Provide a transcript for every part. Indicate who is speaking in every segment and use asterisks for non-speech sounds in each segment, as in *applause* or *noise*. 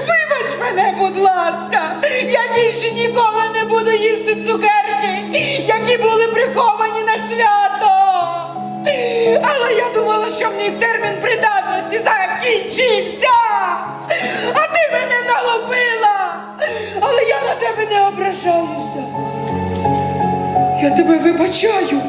Speaker 1: Вибач мене, будь ласка, я більше ніколи не буду їсти цукерки, які були приховані на свято. Але я думала, що в них термін придатності закінчився. А ти мене налупила. Але я на тебе не ображаюся. Я тебе вибачаю.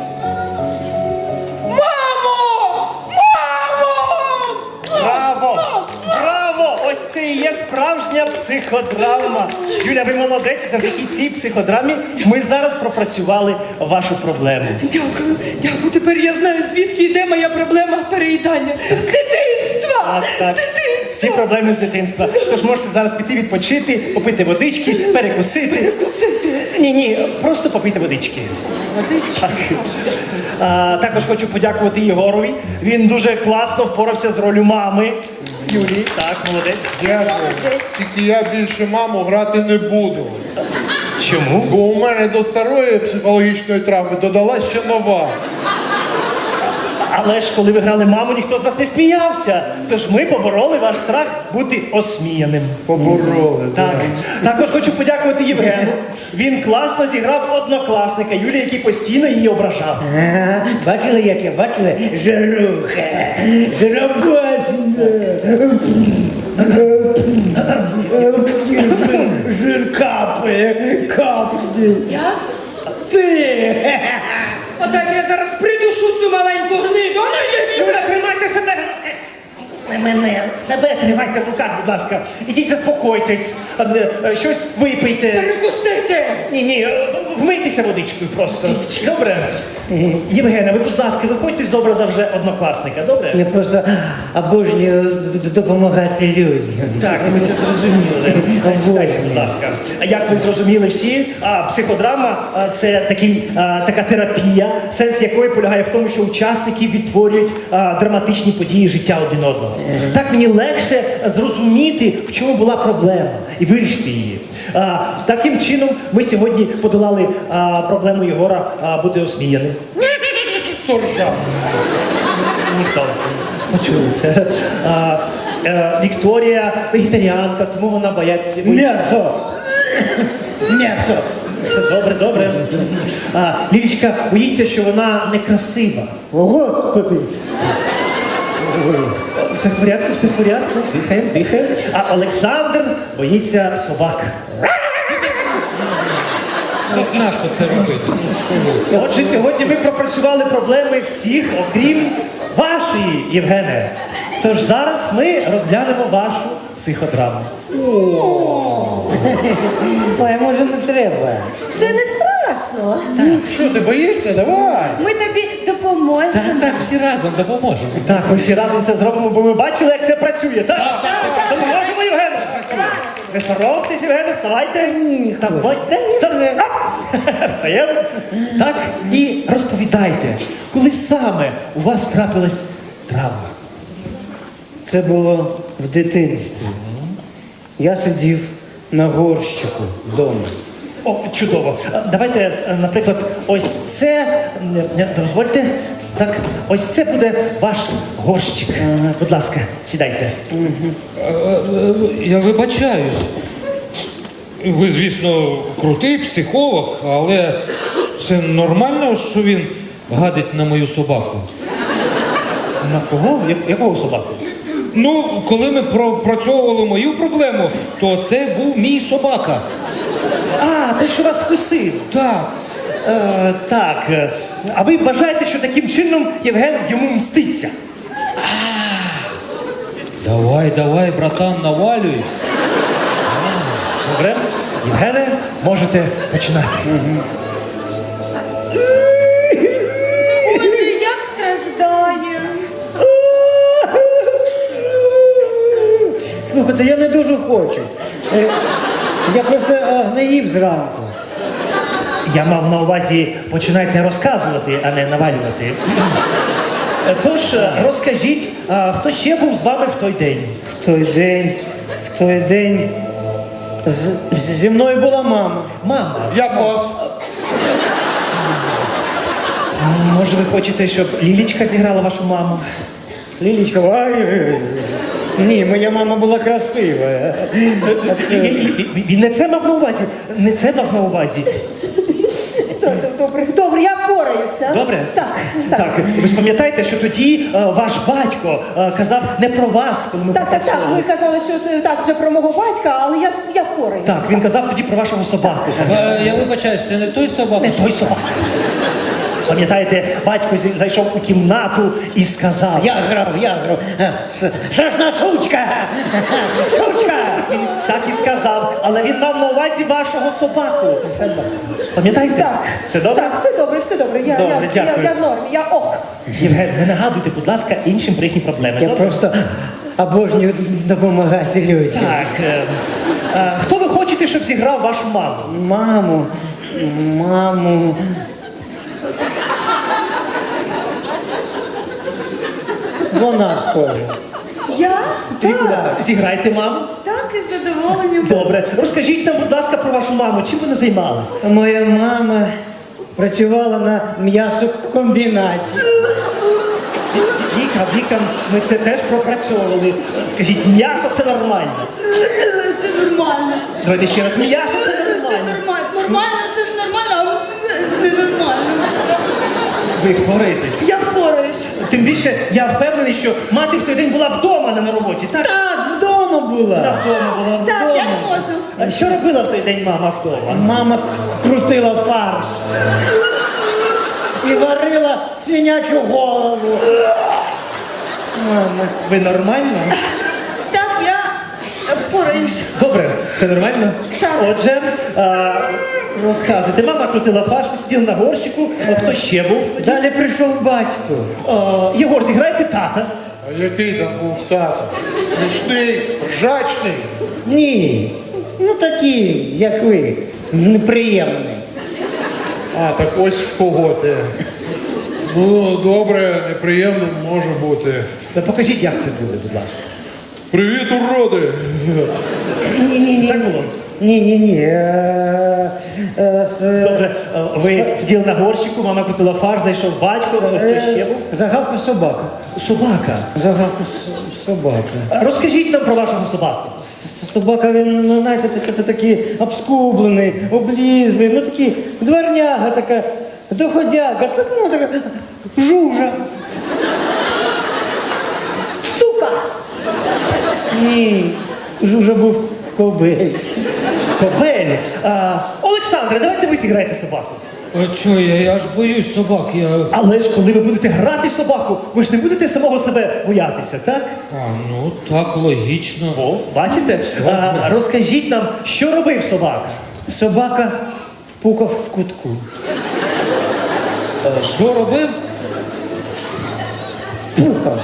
Speaker 2: І є справжня психодрама. Юля, ви молодець. Завдяки цій психодрамі ми зараз пропрацювали вашу проблему.
Speaker 1: Дякую, дякую. Тепер я знаю, звідки йде моя проблема переїдання. З дитинства!
Speaker 2: Так, так.
Speaker 1: З дитинства!
Speaker 2: Всі проблеми з дитинства. Тож можете зараз піти відпочити, попити водички, перекусити.
Speaker 1: Перекусити.
Speaker 2: Ні, ні, просто попити водички.
Speaker 1: Водички.
Speaker 2: Так. А, також хочу подякувати Єгорові. Він дуже класно впорався з ролью мами. Юлії, так, молодець.
Speaker 3: Дякую. Тільки я більше маму грати не буду.
Speaker 2: Чому?
Speaker 3: Бо у мене до старої психологічної травми додалась ще нова.
Speaker 2: Але ж коли ви грали маму, ніхто з вас не сміявся. Тож ми побороли ваш страх бути осміяним.
Speaker 3: Побороли.
Speaker 2: Так.
Speaker 3: да.
Speaker 2: Також хочу подякувати Євгену. Він класно зіграв однокласника Юлія, який постійно її ображав.
Speaker 4: Ага, бачили, як я бачила? Жаруха, жарабасна. Жир капає, капає.
Speaker 1: Я?
Speaker 4: Ти!
Speaker 1: Отак я зараз придушу цю маленьку гниду. Ну, я
Speaker 2: тримайте себе. Не мене, себе тримайте в руках, будь ласка. Ідіть заспокойтесь, е, е, щось випийте.
Speaker 1: перекусити.
Speaker 2: Ні, ні, е, вмийтеся водичкою просто. Добре? Євгена, ви, будь ласка, виходьте з образа вже однокласника, добре?
Speaker 4: Я просто обожнюю допомагати людям.
Speaker 2: Так, ми це зрозуміли. *laughs* Сідайте, будь ласка. А як ви зрозуміли всі, а, психодрама це такий, а, така терапія, сенс якої полягає в тому, що учасники відтворюють а, драматичні події життя один одного. Так мені легше зрозуміти, в чому була проблема, і вирішити її. А, таким чином ми сьогодні подолали а, проблему Єгора а, бути осміяним. Почулися. А, е, Вікторія вегетаріанка, тому вона бояться.
Speaker 4: М'ясо! М'ясо!
Speaker 2: Все добре, добре. А, Лілічка боїться, що вона некрасива.
Speaker 4: Господи!
Speaker 2: Все в порядку, все в порядку. Дихаємо, дихаємо. А Олександр боїться собак.
Speaker 5: Нащо це робити? Ну?
Speaker 2: Отже, сьогодні ми пропрацювали проблеми всіх, окрім вашої, Євгене. Тож зараз ми розглянемо вашу психодраму.
Speaker 4: Ой, може не треба.
Speaker 6: Це не страшно.
Speaker 3: Що ти боїшся? Давай.
Speaker 6: Ми тобі допоможемо.
Speaker 5: Так, так, всі разом допоможемо.
Speaker 2: Так, ми всі разом це зробимо, бо ми бачили, як це працює. Так, допоможемо Євгену. Не соромтесь, Євгене, вставайте. Вставайте. Вставайте. *laughs* Встаємо. Так, і розповідайте, коли саме у вас трапилась травма.
Speaker 4: Це було в дитинстві. Я сидів на горщику вдома.
Speaker 2: О, чудово. Давайте, наприклад, ось це. не- не, Дозвольте. Так, ось це буде ваш горщик. Будь ласка, сідайте.
Speaker 5: Я вибачаюсь. Ви, звісно, крутий психолог, але це нормально, що він гадить на мою собаку.
Speaker 2: На кого? Якого собаку?
Speaker 5: Ну, коли ми пропрацьовували мою проблему, то це був мій собака.
Speaker 2: А, той, що вас вкусив.
Speaker 5: Так.
Speaker 2: Е, так. А ви вважаєте, що таким чином Євген йому мститься?
Speaker 5: Давай, давай, братан, навалюй.
Speaker 2: Добре? Євгене, можете починати.
Speaker 6: Боже, як страждає.
Speaker 4: Слухайте, я не дуже хочу. Е, Я просто е, гноїв зранку.
Speaker 2: Я мав на увазі починайте розказувати, а не навалювати. Е, Тож е, розкажіть, хто ще був з вами в той день?
Speaker 4: В той день, в той день з, зі мною була мама.
Speaker 2: Мама.
Speaker 3: Я пас.
Speaker 2: Може, ви хочете, щоб Лілічка зіграла вашу маму?
Speaker 4: Лілічка, ай, ні, моя мама була красива.
Speaker 2: Він, він- він не це мав на увазі. Не це мав на увазі.
Speaker 6: Добре, добре, я впораюся.
Speaker 2: Добре?
Speaker 6: Так, так.
Speaker 2: Так, ви ж пам'ятаєте, що тоді е, ваш батько е, казав не про вас, коли ми
Speaker 6: Так, так, так. Ви казали, що е, так вже про мого батька, але я, я впораюся.
Speaker 2: Так, він казав тоді про вашого собаку.
Speaker 5: Е, Я вибачаюсь, це не той собака.
Speaker 2: Не той собака. Пам'ятаєте, батько зайшов у кімнату і сказав.
Speaker 4: Я грав, я грав. Страшна сучка! *laughs* Сучка!
Speaker 2: Він так і сказав, але він мав на увазі вашого собаку. Пам'ятаєте?
Speaker 6: Так.
Speaker 2: Все добре?
Speaker 6: Так, все добре, все добре. Я,
Speaker 2: Добре,
Speaker 6: я,
Speaker 2: дякую.
Speaker 6: я, я в нормі, я ок.
Speaker 2: Євген, не нагадуйте, будь ласка, іншим про їхні проблеми.
Speaker 4: Я
Speaker 2: добре?
Speaker 4: просто обожнюю допомагати людям.
Speaker 2: Так. Е, е, хто ви хочете, щоб зіграв вашу маму?
Speaker 4: Маму, маму. Вона схожа.
Speaker 6: Я?
Speaker 4: Так.
Speaker 2: Зіграйте маму.
Speaker 6: Так, із задоволенням.
Speaker 2: Добре. Розкажіть нам, будь ласка, про вашу маму. Чим вона займалась?
Speaker 4: Моя мама працювала на м'ясокомбінаті.
Speaker 2: Віка, Віка, ми це теж пропрацьовували. Скажіть, м'ясо це нормально.
Speaker 1: Це нормально.
Speaker 2: Давайте ще раз, м'ясо це нормально.
Speaker 1: Нормально, нормально, це ж нормально, а не нормально.
Speaker 2: Ви впораєтесь.
Speaker 1: Я впораюсь.
Speaker 2: Тим більше я впевнений, що мати в той день була вдома, не на роботі. Так,
Speaker 4: Так, вдома
Speaker 2: вона
Speaker 4: була.
Speaker 2: вдома була.
Speaker 1: Так, я зможу.
Speaker 2: А що робила в той день мама вдома?
Speaker 4: Мама к- крутила фарш. І варила свинячу голову. Мама.
Speaker 2: Ви нормально?
Speaker 1: Впораюсь.
Speaker 2: Добре, це нормально?
Speaker 1: Так.
Speaker 2: Отже, а, розказуйте, мама крутила фарш, ви сиділи на горщику, а хто ще був?
Speaker 4: Далі прийшов батько.
Speaker 2: А, Єгор, зіграйте тата.
Speaker 3: А який там був тато? Смішний, ржачний.
Speaker 4: Ні. Ну такі, як ви, неприємний.
Speaker 3: А, так ось в кого ти. Ну, добре, неприємно може бути.
Speaker 2: Та Покажіть, як це буде, будь ласка.
Speaker 3: Привіт, уроди!
Speaker 4: Ні, ні, ні.
Speaker 2: Так було?
Speaker 4: Ні, ні, ні. Е, е,
Speaker 2: Добре, ви сиділи на горщику, мама крутила фарш, зайшов батько, хто ще був?
Speaker 4: Загавка собака.
Speaker 2: Собака.
Speaker 4: Загавка с- собака.
Speaker 2: Розкажіть нам про вашого собаку.
Speaker 4: С- Собака, він, ну, знаєте, такий, такий обскублений, облізлий, ну такий дворняга така, доходяга, так, ну така жужа.
Speaker 6: Сука!
Speaker 4: Ні, жужа був кобель.
Speaker 2: Кобель. А, Олександре, давайте ви зіграєте собаку.
Speaker 5: А чого я, я аж боюсь собак. Я...
Speaker 2: Але ж коли ви будете грати собаку, ви ж не будете самого себе боятися, так?
Speaker 5: А, ну так, логічно.
Speaker 2: О, бачите? А, розкажіть нам, що робив собака?
Speaker 4: Собака пукав в кутку.
Speaker 5: А Що робив?
Speaker 4: Пукав.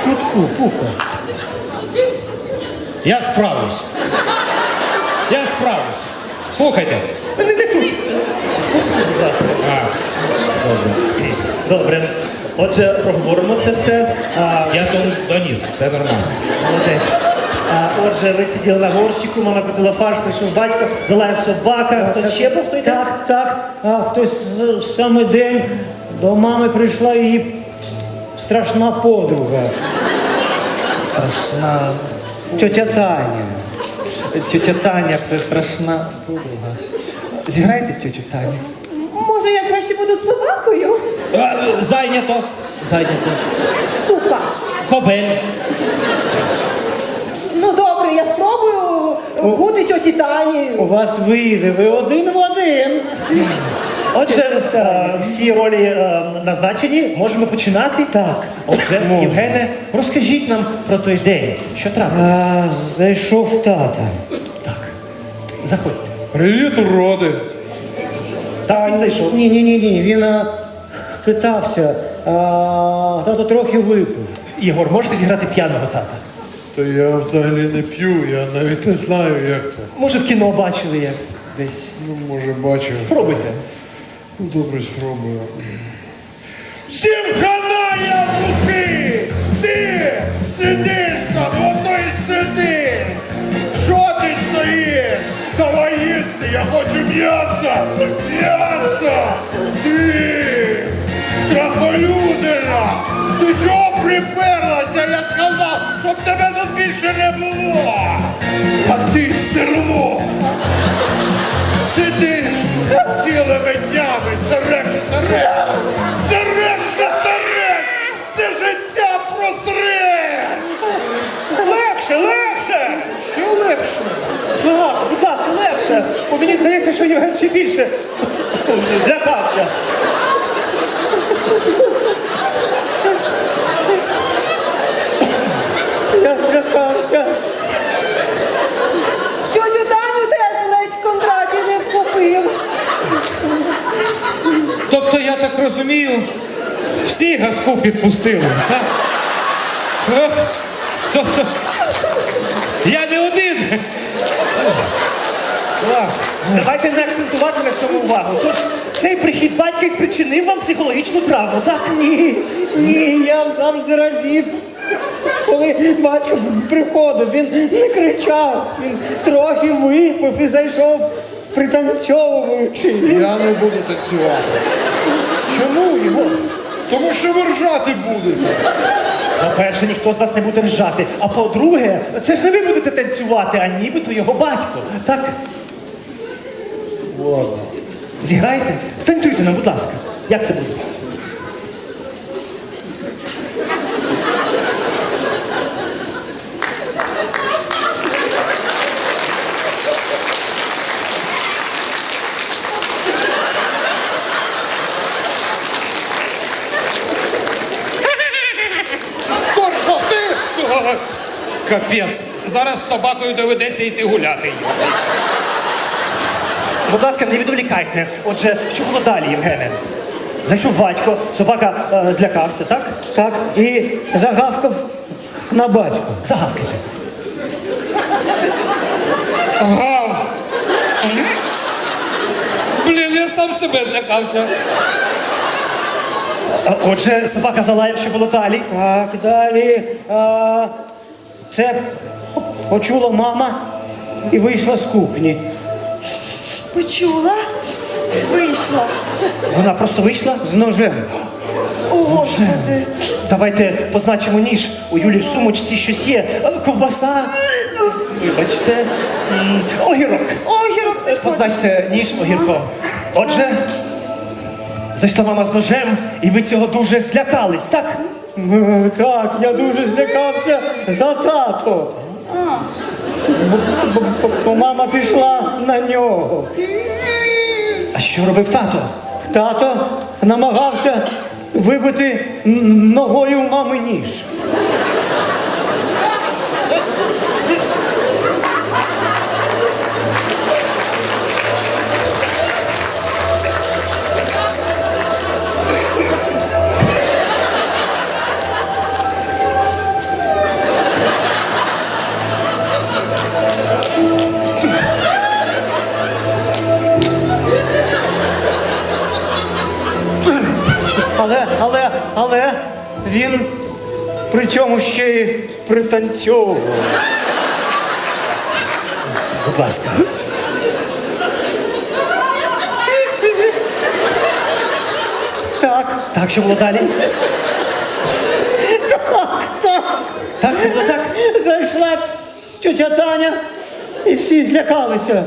Speaker 4: В кутку, пукав.
Speaker 5: Я справлюсь. Я справлюсь. Слухайте.
Speaker 2: Не, не тут. Будь ласка.
Speaker 5: А,
Speaker 2: Добре. Отже, проговоримо це все. А,
Speaker 5: я то доніс, все нормально.
Speaker 2: молодець. А, отже, ви сиділи на горщику, мама крутила фарш, прийшов батько, залаяв собака. Хтось ще був той день?
Speaker 4: Так, так. А хтось з- саме день до мами прийшла її страшна подруга.
Speaker 2: Страшна.
Speaker 4: Тетя Таня.
Speaker 2: Тетя Таня, це страшна подруга. Зіграйте тетю Таню.
Speaker 6: Може, я краще буду з собакою?
Speaker 5: А, зайнято. Зайнято.
Speaker 6: Сука!
Speaker 5: Кобель.
Speaker 6: Ну добре, я спробую бути тьоті Тані.
Speaker 4: У вас вийде, ви один в один.
Speaker 2: Отже, е, всі ролі е, назначені, можемо починати.
Speaker 4: Так.
Speaker 2: Отже,
Speaker 4: Можна.
Speaker 2: Євгене, розкажіть нам про той день. Що трапилось?
Speaker 4: А, зайшов тата.
Speaker 2: Так. Заходьте.
Speaker 3: Привіт, уроди!
Speaker 2: Так, він зайшов.
Speaker 4: Ні, ні, ні, ні. Він а, питався, а, тато трохи випив.
Speaker 2: Єгор, можете зіграти п'яного тата?
Speaker 3: Та я взагалі не п'ю, я навіть не знаю, як це.
Speaker 2: Може, в кіно бачили як десь.
Speaker 3: Ну, може, бачив.
Speaker 2: Спробуйте.
Speaker 3: Ну, добре, спробую. Всім хана яблуки! Ти сидиш там, ото й сиди! Що ти стоїш? Давай їсти, я хочу м'яса! М'яса! Ти! полюдина! Ти чого приперлася? Я сказав, щоб тебе тут більше не було! А ти стерво! Сидиш цілими днями, сереш і сереш! Сереш і сереш! Все життя просреш!
Speaker 2: Легше, легше!
Speaker 3: Що легше?
Speaker 2: Так, будь ласка, легше. Бо мені здається, що Євген ще більше злякався.
Speaker 4: Я злякався.
Speaker 5: Розумію, всі газку підпустили, так? Тобто, я не один.
Speaker 2: Клас. Давайте не акцентувати на цьому увагу. Тож цей прихід батька і спричинив вам психологічну травму, так?
Speaker 4: Ні, ні, я завжди радів. Коли батько приходив, він не кричав, він трохи випив і зайшов пританцьовуючи.
Speaker 3: Я не буду танцювати.
Speaker 2: Чому його?
Speaker 3: Тому що ви ржати будете.
Speaker 2: По-перше, ніхто з вас не буде ржати. А по-друге, це ж не ви будете танцювати, а нібито його батько. Так?
Speaker 3: Ладно.
Speaker 2: Зіграйте? Станцюйте нам, будь ласка. Як це буде?
Speaker 3: Торшо, ти!
Speaker 7: Капець, зараз з собакою доведеться йти гуляти.
Speaker 2: Будь ласка, не відволікайте. Отже, що було далі, Євгене? Зайшов батько, собака е, злякався, так?
Speaker 4: Так, і загавкав на батько.
Speaker 2: Загавкайте.
Speaker 7: Гав! Блін, я сам себе злякався.
Speaker 2: А, Отже, собака залаяв, що було далі.
Speaker 4: Так, далі. А, це почула мама і вийшла з кухні.
Speaker 1: Почула? Вийшла.
Speaker 2: Вона просто вийшла.
Speaker 4: З ножем.
Speaker 1: О, Господи.
Speaker 2: Давайте позначимо ніж. У Юлі в сумочці щось є. Е, Ковбаса. Вибачте. М, Огірок.
Speaker 1: Огірок
Speaker 2: Позначте ніж огірком. Отже, зайшла мама з ножем, і ви цього дуже злякались, так?
Speaker 4: Так, я дуже злякався за тато. Бо мама пішла на нього.
Speaker 2: А що робив тато?
Speaker 4: Тато намагався вибити ногою мами ніж. Але, але, але він при цьому ще й пританцьовував.
Speaker 2: Будь ласка.
Speaker 4: Так,
Speaker 2: Так, що було далі?
Speaker 4: так, так.
Speaker 2: Так, це було так?
Speaker 4: Зайшла тетя Таня і всі злякалися.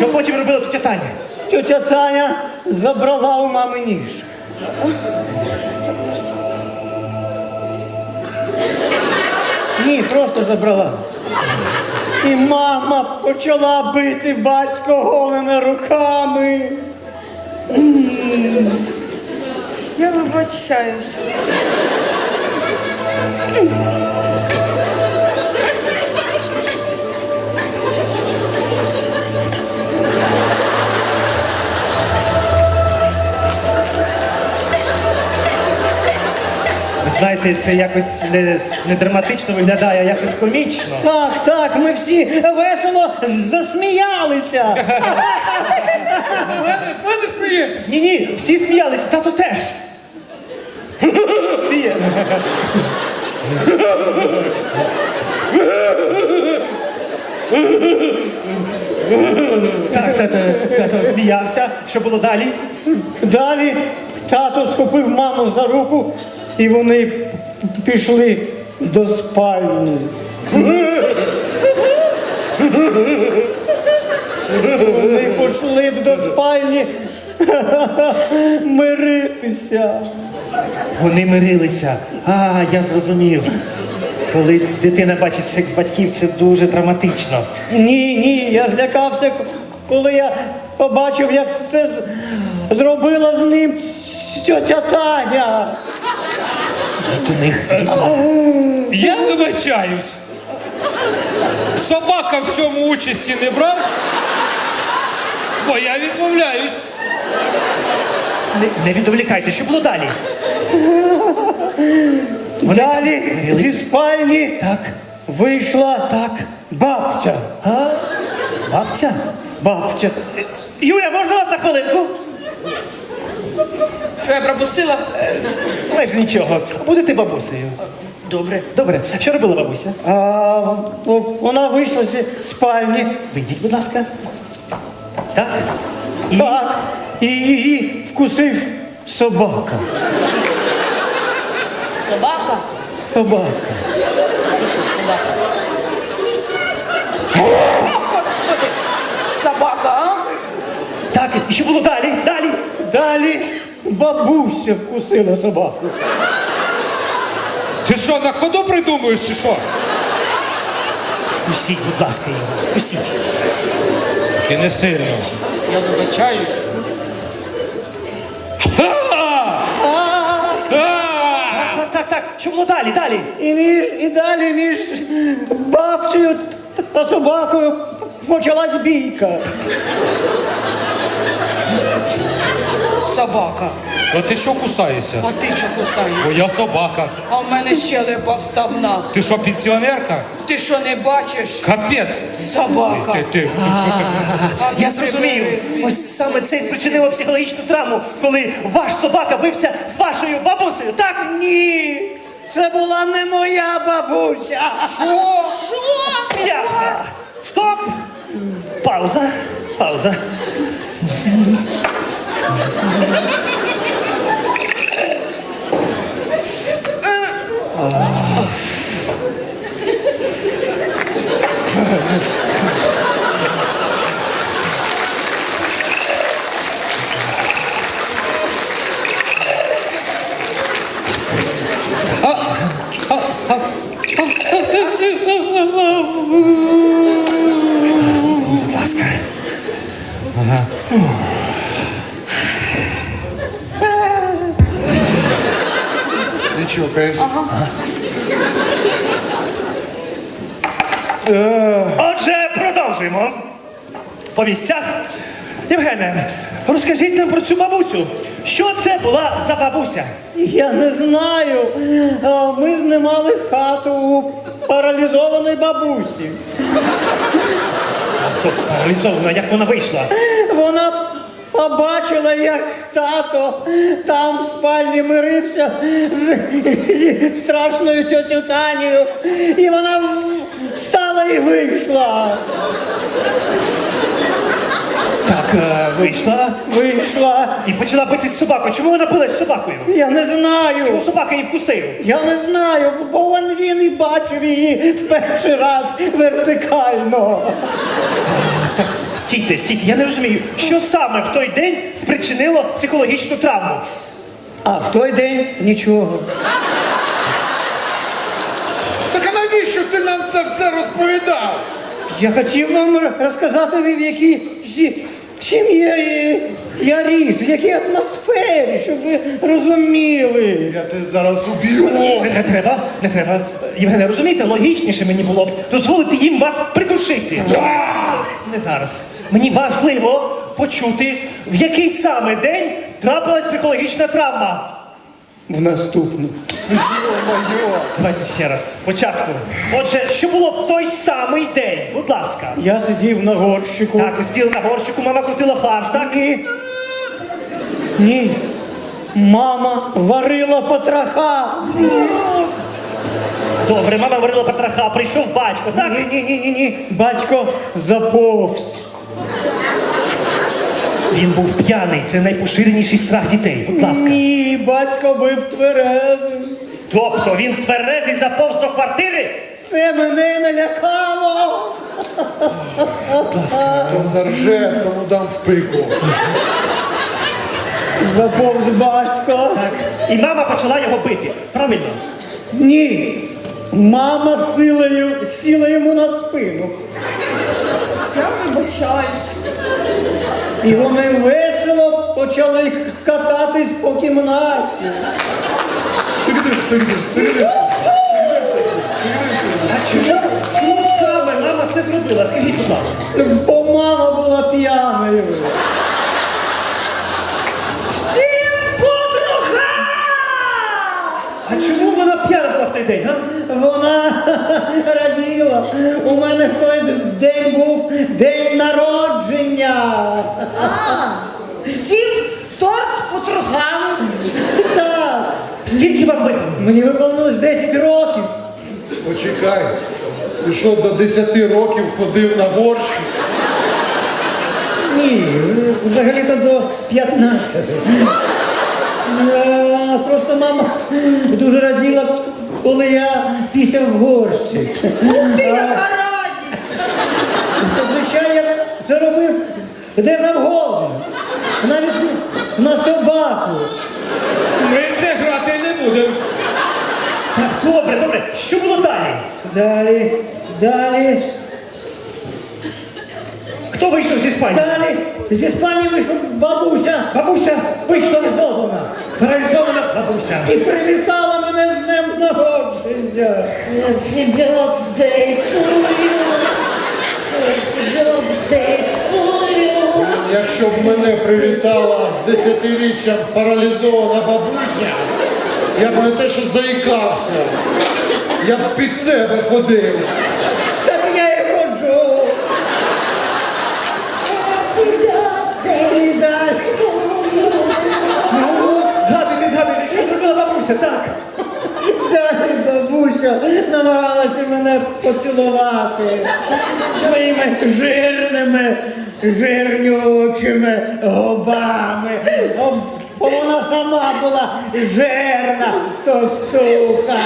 Speaker 2: Що потім робила тетя Таня?
Speaker 4: Тетя Таня забрала у мами ніж. Ні, просто забрала. І мама почала бити батько голими руками.
Speaker 1: Я вибачаюсь.
Speaker 2: Знаєте, це якось не, не драматично виглядає, а якось комічно.
Speaker 4: Так, так, ми всі весело засміялися.
Speaker 3: З мене смієтесь?
Speaker 2: Ні, ні, всі сміялись, тато теж. Сміє. Так, так, так, тато сміявся. Що було далі?
Speaker 4: Далі тато схопив маму за руку, і вони пішли до спальні. Вони пішли до спальні миритися.
Speaker 2: Вони мирилися. А, я зрозумів. Коли дитина бачить секс батьків, це дуже драматично.
Speaker 4: Ні, ні, я злякався, коли я побачив, як це зробила з ним тьотя Таня.
Speaker 2: У них
Speaker 5: Я вибачаюсь. Собака в цьому участі не брав, бо я відмовляюсь.
Speaker 2: не, не відволікайте, що було далі? Вони
Speaker 4: Далі зі спальні
Speaker 2: Так.
Speaker 4: вийшла так бабця.
Speaker 2: А? Бабця?
Speaker 4: Бабця.
Speaker 2: Юля, можна вас на хвилинку?
Speaker 1: Що я пропустила?
Speaker 2: Майже нічого. Будете бабусею. Добре. Добре. Що робила бабуся?
Speaker 4: А, в- вона вийшла зі спальні.
Speaker 2: Вийдіть, будь ласка. Так. І
Speaker 4: Так, і її вкусив собака.
Speaker 1: Собака?
Speaker 4: Собака.
Speaker 1: Ти що, собака? Господи! Собака, а?
Speaker 2: так, і що було далі? Далі.
Speaker 4: Далі бабуся вкусила собаку.
Speaker 5: Ти що, на ходу придумуєш чи що?
Speaker 2: Вкусіть, будь ласка, його. Вкусіть.
Speaker 5: І не сильно.
Speaker 1: Я вибачаюсь.
Speaker 2: Так, так, так. Що було далі? Далі.
Speaker 4: І, між, і далі між бабцею та собакою почалась бійка.
Speaker 1: Собака.
Speaker 5: А ти що кусаєшся?
Speaker 1: А ти чого кусаєш?
Speaker 5: Бо я собака.
Speaker 1: А в мене щелепа вставна.
Speaker 5: Ти що, пенсіонерка?
Speaker 1: Ти що не бачиш?
Speaker 5: Капець.
Speaker 1: Собака.
Speaker 5: Ти, ти, ти, що таке?
Speaker 1: А
Speaker 2: Я
Speaker 1: ти
Speaker 2: зрозумів.
Speaker 1: прибери.
Speaker 2: Ось саме це і спричинило психологічну травму, коли ваш собака бився з вашою бабусею. Так?
Speaker 4: Ні, це була не моя бабуся.
Speaker 2: Ясно. Стоп! Пауза. Пауза. Будь бабуся?
Speaker 4: Я не знаю. Ми знімали хату у паралізованої бабусі.
Speaker 2: Тобто паралізована, як вона вийшла?
Speaker 4: Вона побачила, як тато там в спальні мирився з, зі страшною тьотю Танею. І вона встала і вийшла.
Speaker 2: Так, е, вийшла
Speaker 4: Вийшла.
Speaker 2: і почала битись з собакою. Чому вона билась з собакою?
Speaker 4: Я не знаю.
Speaker 2: Чому собака її вкусив?
Speaker 4: Я не знаю, бо він, він і бачив її в перший раз вертикально.
Speaker 2: Стійте, стійте, я не розумію, що саме в той день спричинило психологічну травму.
Speaker 4: А в той день нічого.
Speaker 3: Так а навіщо ти нам це все розповідав?
Speaker 4: Я хотів вам розказати, в якій сім'ї я, я ріс, в якій атмосфері, щоб ви розуміли.
Speaker 3: Я тебе зараз уб'ю.
Speaker 2: Не, не треба, не треба. Євгене, розумієте, логічніше мені було б дозволити їм вас придушити. Не зараз. Мені важливо почути, в який саме день трапилась психологічна травма.
Speaker 4: В наступну.
Speaker 2: Давайте ще раз, спочатку. Отже, що було в той самий день? Будь ласка.
Speaker 4: Я сидів на горщику.
Speaker 2: Так, стіл на горщику, мама крутила фарш, так?
Speaker 4: Ні. Ні. Мама варила потроха.
Speaker 2: Добре, мама варила потроха, прийшов батько, так?
Speaker 4: Ні, ні, ні, ні, ні. Батько заповз.
Speaker 2: Він був п'яний, це найпоширеніший страх дітей. Будь ласка.
Speaker 4: Ні, батько був тверезий.
Speaker 2: Тобто він тверезий заповз до квартири?
Speaker 4: Це мене налякало.
Speaker 3: Хто зарже, тому дам в пику.
Speaker 4: Заповз батько.
Speaker 2: Так. І мама почала його бити. Правильно?
Speaker 4: Ні. Мама силою сіла йому на спину.
Speaker 6: Я вибачаю.
Speaker 4: І вони весело почали кататись по кімнаті.
Speaker 2: А чому, чому саме мама це зробила? Скажіть, будь ласка.
Speaker 4: Бо мама була п'яною.
Speaker 2: Той день.
Speaker 4: Вона *laughs* раділа. У мене в той день був день народження.
Speaker 1: Всім торт з потрохами.
Speaker 4: Так,
Speaker 2: Скільки вам випало?
Speaker 4: мені виповнилось 10 років.
Speaker 3: Почекай. Ти що до 10 років ходив на борщ?
Speaker 4: Ні, взагалі-то до 15. Е, Просто мама дуже раділа, коли я пісяв в горщик. А, Зазвичай я це робив де завгодно. Навіть на собаку.
Speaker 5: Ми в це грати не будемо.
Speaker 2: Так, добре, добре. Що було далі?
Speaker 4: Далі, далі,
Speaker 2: Хто вийшов зі спальні?
Speaker 4: далі. Зі спальні вийшла бабуся.
Speaker 2: Бабуся вийшла
Speaker 4: Паралізована.
Speaker 2: паралізована бабуся.
Speaker 4: І привітала мене з днем народження.
Speaker 3: Якщо б мене привітала 10-річчям паралізована бабуся, я б не те, що заїкався, я б під себе ходив.
Speaker 4: Так я і ходжу.
Speaker 2: Згадуйте, згадуйте, що зробила бабуся, так.
Speaker 4: Далі бабуся намагалася мене поцілувати своїми жирними, жирнючими губами. Бо вона сама була жирна, то штука.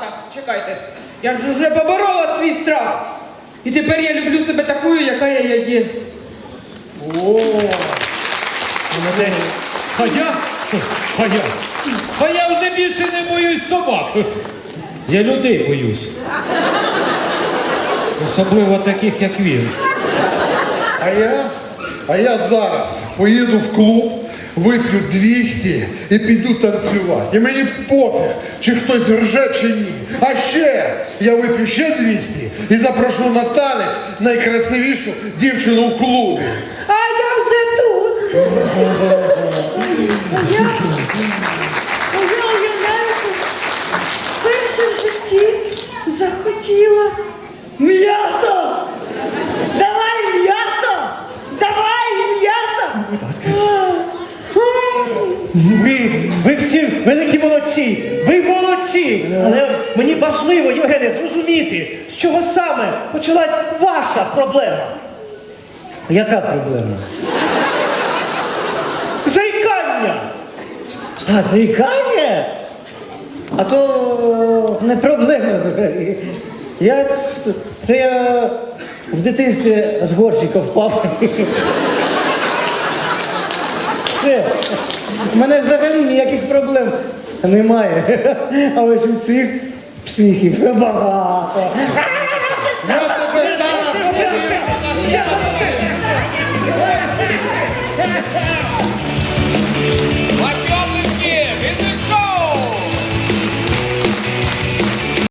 Speaker 1: Так, чекайте. Я ж уже поборола свій страх. І тепер я люблю себе такою, яка я є.
Speaker 2: Молодець.
Speaker 5: А я? А я? А я вже більше не боюсь собак. Я людей боюсь. Особливо таких, як він.
Speaker 3: А я, а я зараз поїду в клуб, вип'ю 200 і піду танцювати. І мені пофіг, чи хтось рже, чи ні. А ще я вип'ю ще 200 і запрошу на танець найкрасивішу дівчину в клубі.
Speaker 6: А я вже тут. Я, *laughs* а я уявляєте, вперше в житті захотіла м'ясо. Давай м'ясо! Давай м'ясо!
Speaker 2: Ви, ви всі великі молодці, ви молодці. Але мені важливо, Євгене, зрозуміти, з чого саме почалась ваша проблема.
Speaker 4: Яка проблема?
Speaker 2: Заїкання.
Speaker 4: А, заїкання? А то не проблема взагалі. Я це я в дитинстві з горщика впав. Все. У мене взагалі ніяких проблем немає. А ось у цих психів багато.
Speaker 3: Я